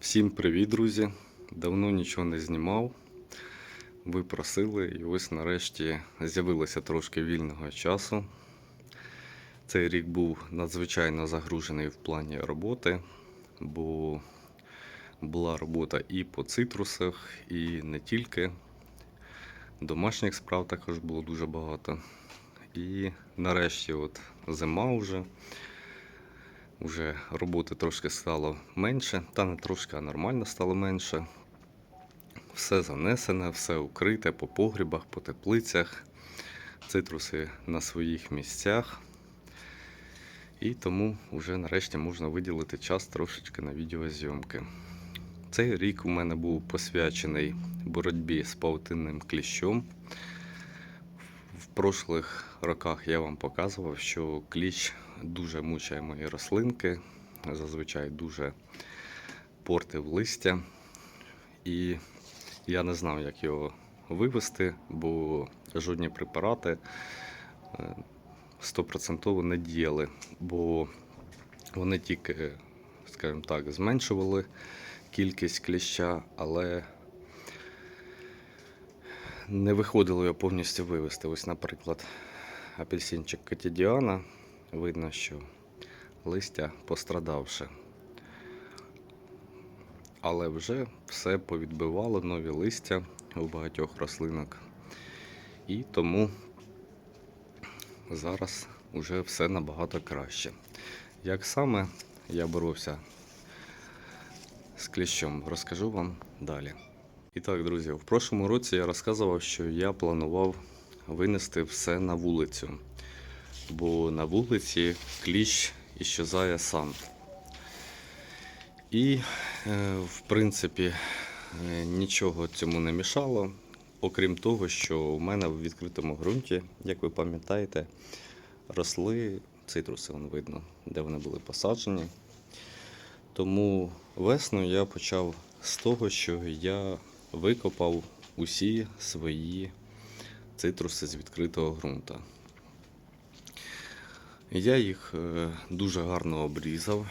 Всім привіт, друзі! Давно нічого не знімав. Ви просили, і ось нарешті з'явилося трошки вільного часу. Цей рік був надзвичайно загружений в плані роботи, бо була робота і по цитрусах, і не тільки. Домашніх справ також було дуже багато. І нарешті, от зима вже. Уже роботи трошки стало менше, та не трошки, а нормально стало менше. Все занесене, все укрите по погрібах, по теплицях, цитруси на своїх місцях. І тому вже нарешті можна виділити час трошечки на відеозйомки. Цей рік у мене був посвячений боротьбі з павутинним кліщом. В прошлих роках я вам показував, що кліщ дуже мучає мої рослинки, зазвичай дуже портив листя. І я не знав, як його вивести, бо жодні препарати е, стопроцентово не діяли, бо вони тільки, скажімо так, зменшували кількість кліща, але не виходило його повністю вивести. Ось, наприклад, апельсинчик Катідіана. Видно, що листя пострадавше. Але вже все повідбивало нові листя у багатьох рослинок. І тому зараз вже все набагато краще. Як саме я боровся з кліщом, розкажу вам далі. І так, друзі, в прошлому році я розказував, що я планував винести все на вулицю, бо на вулиці кліщ іщезає сам. І, е, в принципі, е, нічого цьому не мішало, окрім того, що у мене в відкритому ґрунті, як ви пам'ятаєте, росли цитруси, вон видно, де вони були посаджені. Тому весною я почав з того, що я викопав усі свої цитруси з відкритого ґрунта. Я їх е, дуже гарно обрізав,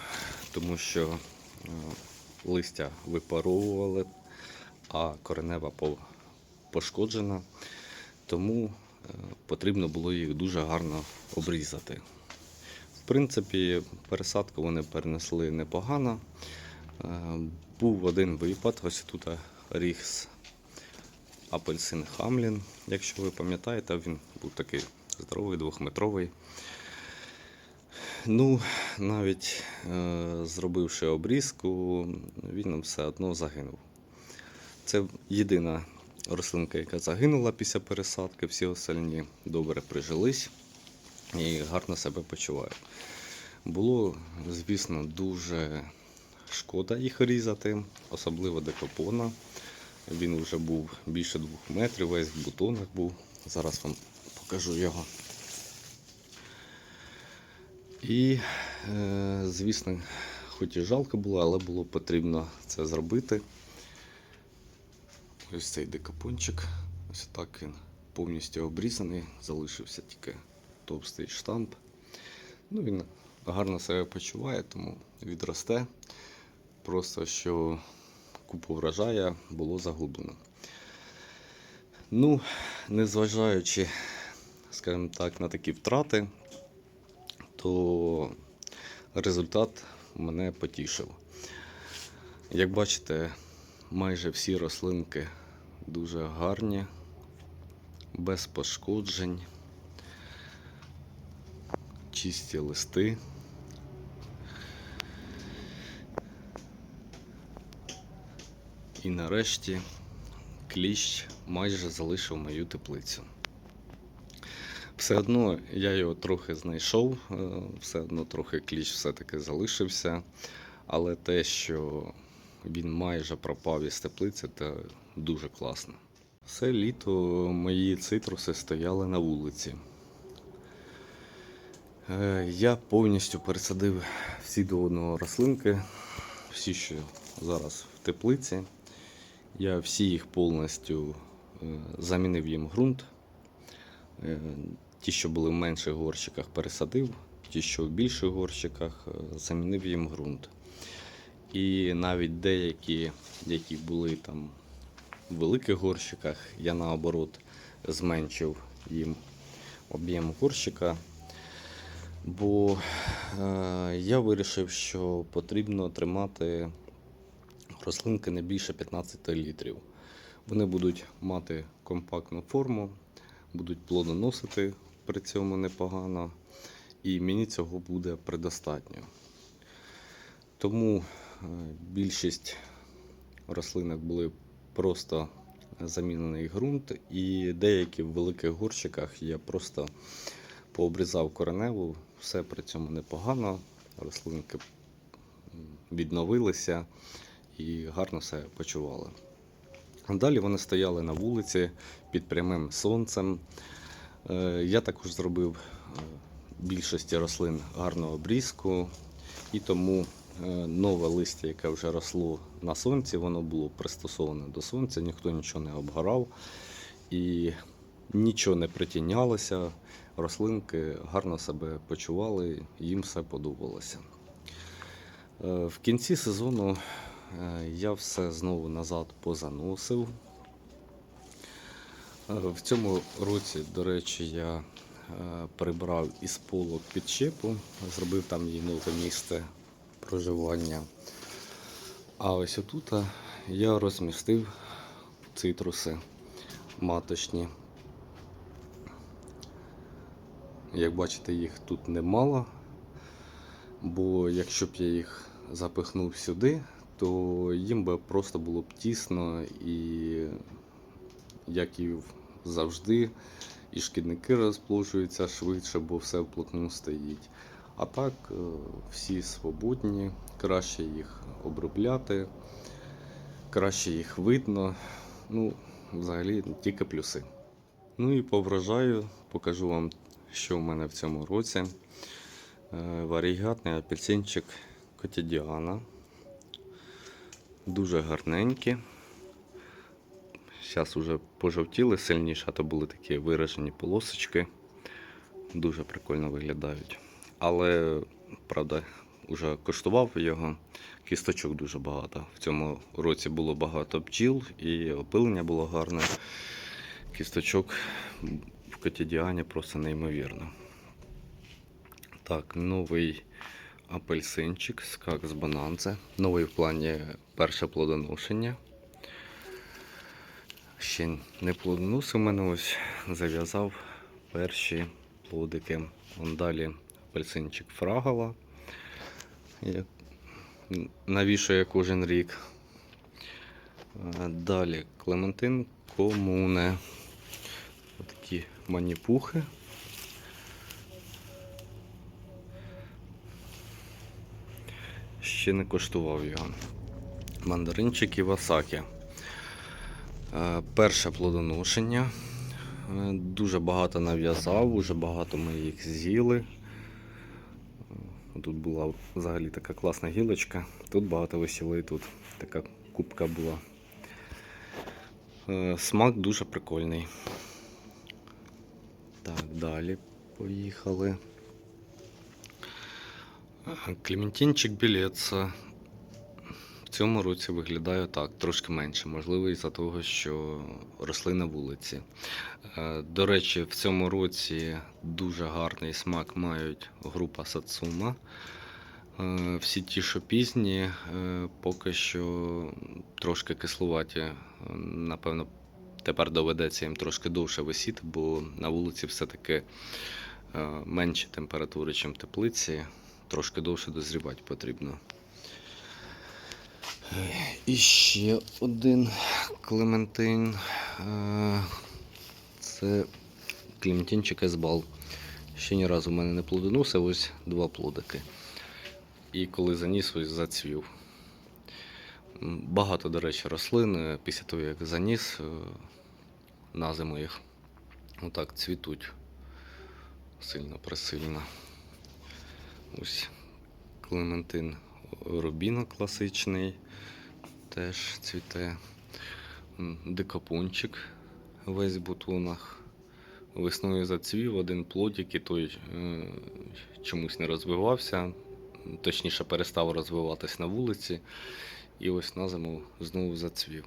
тому що е, листя випаровували, а коренева пошкоджена, тому е, потрібно було їх дуже гарно обрізати. В принципі, пересадку вони перенесли непогано. Був один випад, ось тут ріс апельсин Хамлін. Якщо ви пам'ятаєте, він був такий здоровий, двохметровий. Ну, навіть е, зробивши обрізку, він нам все одно загинув. Це єдина рослинка, яка загинула після пересадки, всі остальні добре прижились і гарно себе почувають. Було, звісно, дуже шкода їх різати, особливо декопона. Він вже був більше двох метрів, весь в бутонах був. Зараз вам покажу його. І, е, звісно, хоч і жалко було, але було потрібно це зробити. Ось цей декапончик. Ось так він повністю обрізаний, залишився тільки товстий штамп. Ну, він гарно себе почуває, тому відросте. Просто що купу врожая було загублено. Ну, незважаючи, скажімо так, на такі втрати, то результат мене потішив. Як бачите, майже всі рослинки дуже гарні, без пошкоджень, чисті листи. І нарешті кліщ майже залишив мою теплицю. Все одно я його трохи знайшов, е, все одно трохи кліщ все-таки залишився. Але те, що він майже пропав із теплиці, це дуже класно. Все літо мої цитруси стояли на вулиці. Е, Я повністю пересадив всі до одного рослинки, всі, що зараз в теплиці. Я всі їх повністю е, замінив їм ґрунт. Е, Ті, що були в менших горщиках, пересадив, ті, що в більших горщиках, е, замінив їм ґрунт. І навіть деякі, які були там в великих горщиках, я наоборот зменшив їм об'єм горщика. Бо е, я вирішив, що потрібно тримати рослинки не більше 15 літрів. Вони будуть мати компактну форму, будуть плодоносити при цьому непогано, і мені цього буде предостатньо. Тому е, більшість рослинок були просто замінений ґрунт, і деякі в великих горщиках я просто пообрізав кореневу, все при цьому непогано. Рослинки відновилися і гарно себе почували. Далі вони стояли на вулиці під прямим сонцем. Е, Я також зробив е, більшості рослин гарну обрізку, і тому е, нове листя, яке вже росло на сонці, воно було пристосоване до сонця, ніхто нічого не обгорав і нічого не притінялося. Рослинки гарно себе почували, їм все подобалося. В кінці сезону я все знову назад позаносив. Е, В цьому році, до речі, я е, прибрав із полок підчепу, зробив там їй нове місце проживання. А ось отут е, я розмістив цитруси маточні. Як бачите, їх тут немало, бо якщо б я їх запихнув сюди, то їм би просто було б тісно і як і завжди, і шкідники розплошуються швидше, бо все вплотну стоїть. А так е, всі свободні, краще їх обробляти, краще їх видно. Ну, взагалі тільки плюси. Ну і по врожаю покажу вам, що в мене в цьому році. Е, Варігатний апельсинчик Котідіана. Дуже гарненькі. Зараз вже пожовтіли сильніше, а то були такі виражені полосочки. Дуже прикольно виглядають. Але, правда, вже коштував його. Кісточок дуже багато. В цьому році було багато бджіл і опилення було гарне. Кісточок в Котідіані просто неймовірно. Так, новий апельсинчик Скакс Бананце. Новий в плані перше плодоношення. Ще не плодоносив мене ось зав'язав перші плодики. Вон далі апельсинчик фрагала. Навішує кожен рік. Е, Далі Клементин Комуне. Такі маніпухи. Ще не коштував його. Мандаринчик і васакі. Е, Перше плодоношення. Е, Дуже багато нав'язав, уже багато ми їх з'їли. Е, Тут була взагалі така класна гілочка. Тут багато висіло і тут така кубка була. Смак дуже прикольний. Так, далі поїхали. Е, Клементинчик. В цьому році виглядає так, трошки менше, можливо, із-за того, що росли на вулиці. Е, До речі, в цьому році дуже гарний смак мають група Сацума. Е, Всі ті, що пізні, е, поки що трошки кислуваті. Напевно, тепер доведеться їм трошки довше висіти, бо на вулиці все-таки менші температури, ніж в теплиці. Трошки довше дозрівати потрібно. І ще один клементин. Е, Це клементинчик Есбал. Ще ні разу в мене не плодоносив, ось два плодики. І коли заніс, ось зацвів. Багато, до речі, рослин е, після того, як заніс, е, на зиму їх отак цвітуть сильно присильно. Ось Клементин Рубіно класичний теж цвіте. М, Дикапунчик весь в бутонах. Весною зацвів один плодик, і той е, чомусь не розвивався. точніше перестав розвиватись на вулиці. І ось на зиму знову зацвів.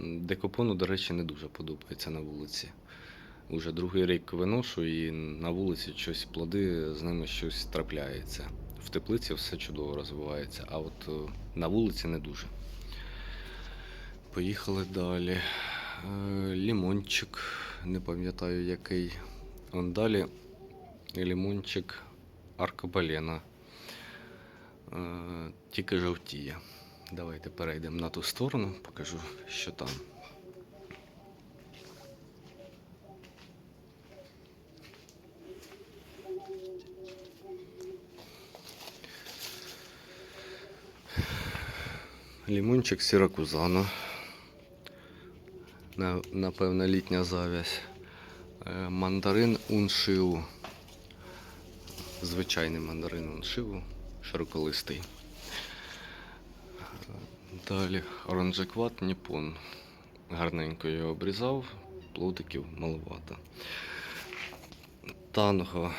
Декопону, до речі, не дуже подобається на вулиці. Уже другий рік виношу і на вулиці щось плоди, з ними щось трапляється. В теплиці все чудово розвивається, а от е, на вулиці не дуже. Поїхали далі. Е, Лімончик, не пам'ятаю який. Он далі лімончик аркабалена. Е, Тільки жовтіє. Давайте перейдемо на ту сторону, покажу, що там. Лімончик сіракузана. На- Напевно, літня завязь. Е, Мандарин уншиву. Звичайний мандарин уншиву, широколистий. Далі оранжекват Ніпон. Гарненько його обрізав, плодиків маловато. Танго.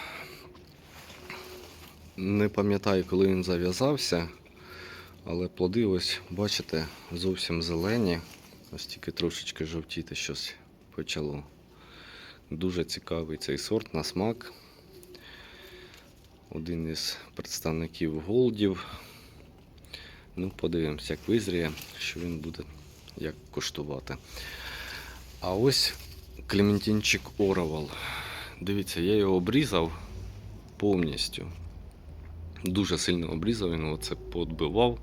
Не пам'ятаю, коли він зав'язався, але плоди ось, бачите, зовсім зелені. Ось тільки трошечки жовтіти щось почало. Дуже цікавий цей сорт на смак. Один із представників голдів. Ну, подивимось, як визріє, що він буде як коштувати. А ось Клементинчик Оровал. Дивіться, я його обрізав повністю. Дуже сильно обрізав, він оце поотбивав.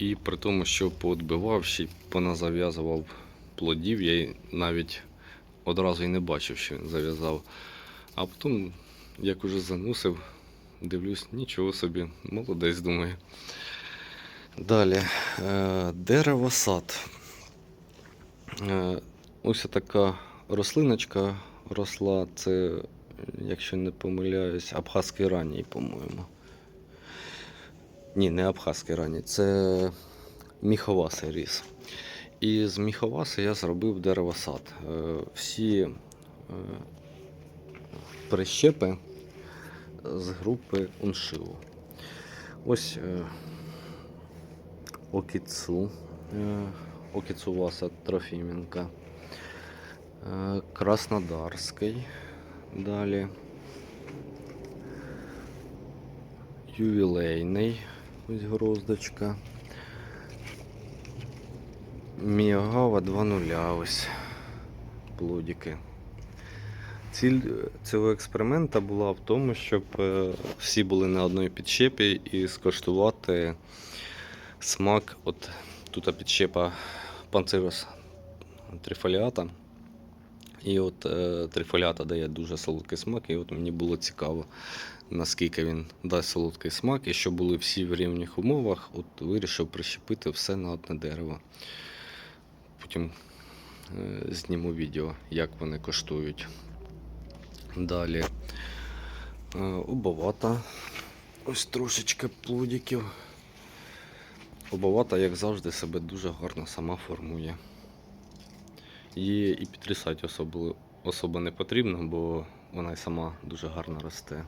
І при тому, що поотбивав, ще поназав'язував плодів, я навіть одразу і не бачив, що він зав'язав. А потім, як уже заносив, дивлюсь, нічого собі, молодець, думаю. Далі, е, дерево-сад. Е, ось така рослиночка росла. Це, якщо не помиляюсь, абхазький ранній, по-моєму. Ні, не абхазький ранній, це міховасий ріс. І з міховаси я зробив деревосад. Е, Всі е, прищепи з групи Уншиву. Ось е, Окіцу, Окіцуваса Трофіменка, Краснодарський. Далі. Ювілейний. Ось гроздочка. Міагава 2.0. Ось плодики. Ціль цього експеримента була в тому, щоб е, всі були на одній підщепі і скоштувати смак. От тут підщепа панцирос трифоліата. І от е, трифоліата дає дуже солодкий смак, і от мені було цікаво, наскільки він дасть солодкий смак, і щоб були всі в рівних умовах, от вирішив прищепити все на одне дерево. Потім е, зніму відео, як вони коштують. Далі е, обовата. Ось трошечки плодиків. Обовата, як завжди, себе дуже гарно сама формує. Її і підрізати особо, особо не потрібно, бо вона й сама дуже гарно росте.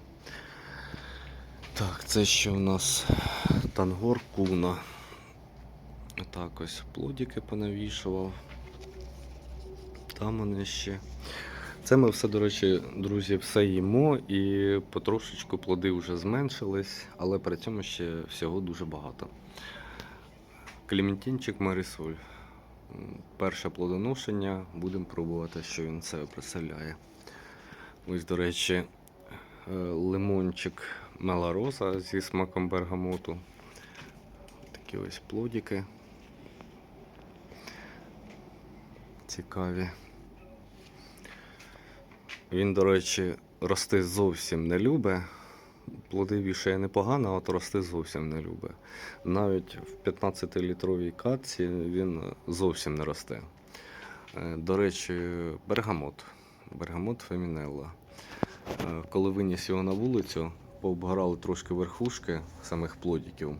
Так, це ще у нас тангор куна. Так, ось плодики понавішував. Там вони ще. Це ми все, до речі, друзі, все їмо і потрошечку плоди вже зменшились, але при цьому ще всього дуже багато. Клементинчик Марисоль. Перше плодоношення. Будемо пробувати, що він себе представляє. Ось, до речі, е, лимончик Мелароза зі смаком бергамоту. Такі ось плодики. Цікаві. Він, до речі, рости зовсім не любить. Плоди вішає непогано, а от рости зовсім не любить. Навіть в 15-літровій катці він зовсім не росте. Е, До речі, бергамот. Бергамот фемінелла. Е, Коли виніс його на вулицю, пообгорали трошки верхушки самих плодиків.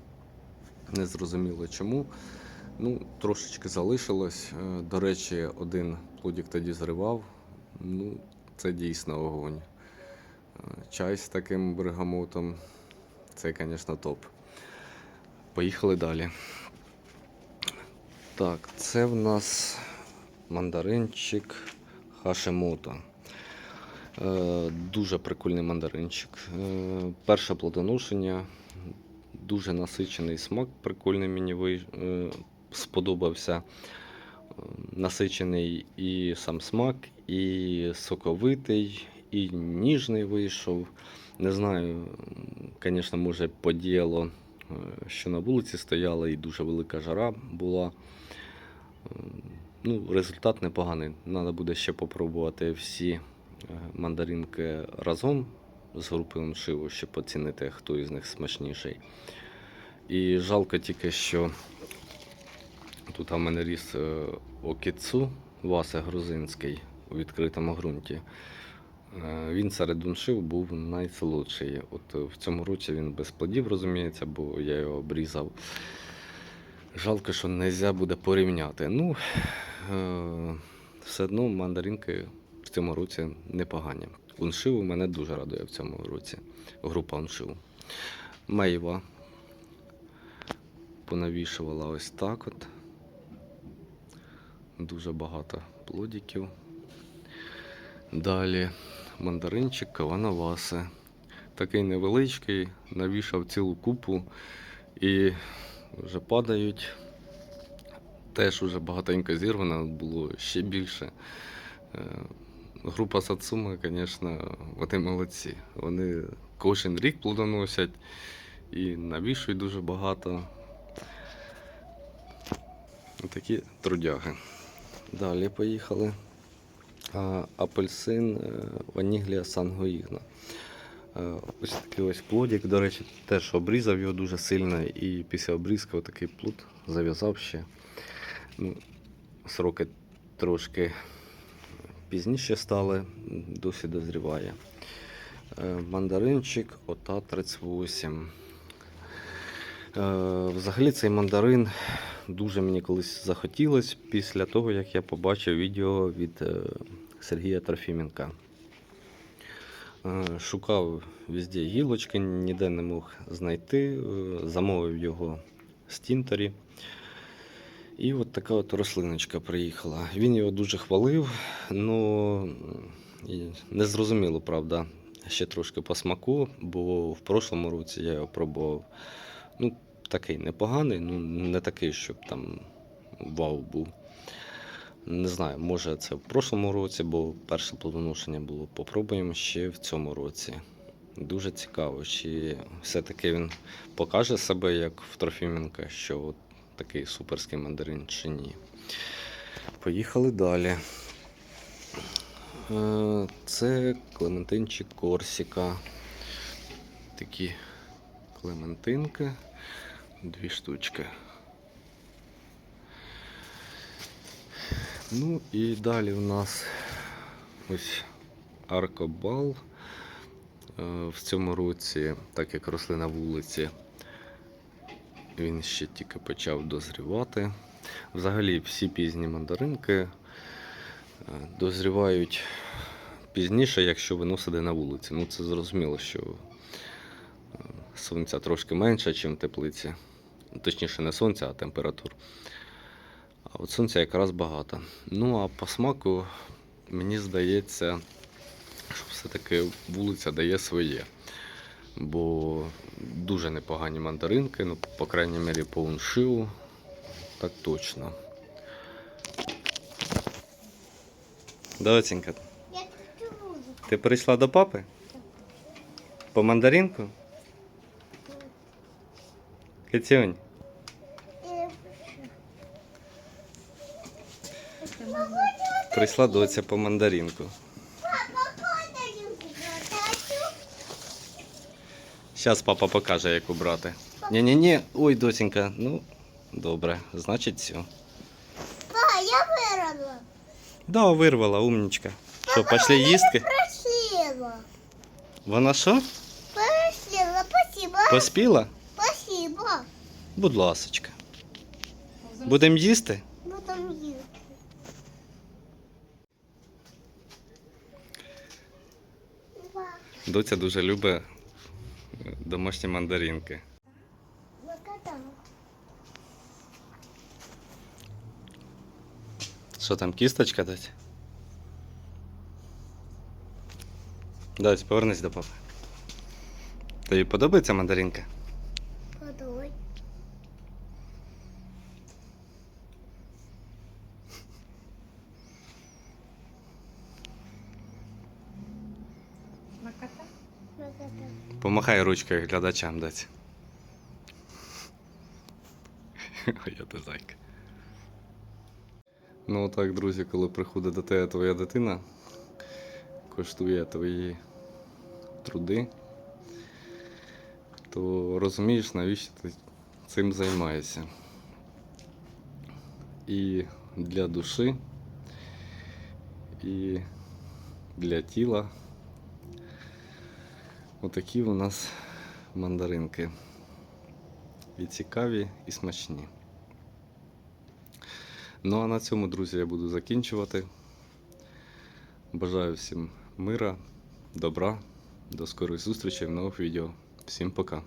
Не зрозуміло чому. Ну, трошечки залишилось. Е, До речі, один плодик тоді зривав. Ну, це дійсно огонь. Е, Чай з таким бергамотом Це, звісно, топ. Поїхали далі. Так, це в нас мандаринчик Хашемото. Е, дуже прикольний мандаринчик. Е, перше плодоношення, дуже насичений смак, прикольний мені е, сподобався. Насичений і сам смак, і соковитий, і ніжний вийшов. Не знаю, звісно, може подіяло, що на вулиці стояла і дуже велика жара була. Ну, результат непоганий. Треба буде ще попробувати всі мандаринки разом з групою шиву, щоб оцінити, хто із них смачніший. І жалко тільки, що тут у мене ріс е, окіцу, васе грузинський у відкритому ґрунті. Е, Він серед уншив був найсолодший. От е, в цьому році він без плодів, розуміється, бо я його обрізав. Жалко, що не можна буде порівняти. Ну, е, все одно мандаринки цьому році непогані. Уншиву мене дуже радує в цьому році. Група уншиву. Мейва понавішувала ось так от. Дуже багато плодиків. Далі мандаринчик Каванаваси. Такий невеличкий, навішав цілу купу і вже падають. Теж вже багатенько зірвано, було ще більше. Група Сацума, звісно, вони молодці. Вони кожен рік плодоносять і навішують дуже багато. Такі трудяги. Далі поїхали. Апельсин е, Ваніглія Сангоїгна. Е, Ось такий ось плодик, до речі, теж обрізав його дуже сильно, і після обрізки отакий плод зав'язав ще. Ну, сроки трошки пізніше стали, досі дозріває. Е, Мандаринчик ота 38. Е, Взагалі цей мандарин дуже мені колись захотілось після того, як я побачив відео від е, Сергія Трофіменка. Шукав везде гілочки, ніде не мог знайти. Замовив його з Тінторі. І от така от рослиночка приїхала. Він його дуже хвалив, але не зрозуміло, правда, ще трошки по смаку, бо в прошлому році я його пробував. Ну, такий непоганий, ну не такий, щоб там вау був. Не знаю, може це в прошлому році, бо перше плодоношення було. Попробуємо ще в цьому році. Дуже цікаво, чи все-таки він покаже себе як в Трофіменка, що от такий суперський мандарин чи ні. Поїхали далі. Е, Це Клементинчик Корсіка. Такі клементинки. Дві штучки. Ну і далі у нас ось аркобал. Е, В цьому році, так як росли на вулиці, він ще тільки почав дозрівати. Взагалі всі пізні мандаринки е, дозрівають пізніше, якщо виносити на вулиці. Ну це зрозуміло, що е, сонця трошки менше, ніж в теплиці. Точніше, не сонця, а температур. А от сонця якраз багато. Ну а по смаку мені здається, що все-таки вулиця дає своє. Бо дуже непогані мандаринки, ну, по крайній мірі, по уншиву. Так точно. Музику. ти прийшла до папи? По мандаринку? Кицюнь, прийшла доця по мандаринку. Зараз папа покаже, яку брати. Ні-ні-ні, ой, доченька, ну, добре, значить все. Па, я виросла. Да, вирвала, умнічка. Що, пішли їсти? Просила. Вона що? Просила, спасибо. Поспіла? Спасибо. Будь ласочка. Будемо їсти? Будем їсти. Доця дуже любить домашні мандаринки. Що там, кісточка дать? Дать, повернись до папи. Тобі подобається мандаринка? Помахай ручкою глядачам дать. Я ти. Ну так, друзі, коли приходить до тебе твоя дитина, коштує твої труди, то розумієш, навіщо ти цим займаєшся. І для душі, і для тіла. Отакі у нас мандаринки. І цікаві, і смачні. Ну а на цьому, друзі, я буду закінчувати. Бажаю всім мира, добра, до скорих зустрічей в нових відео. Всім пока!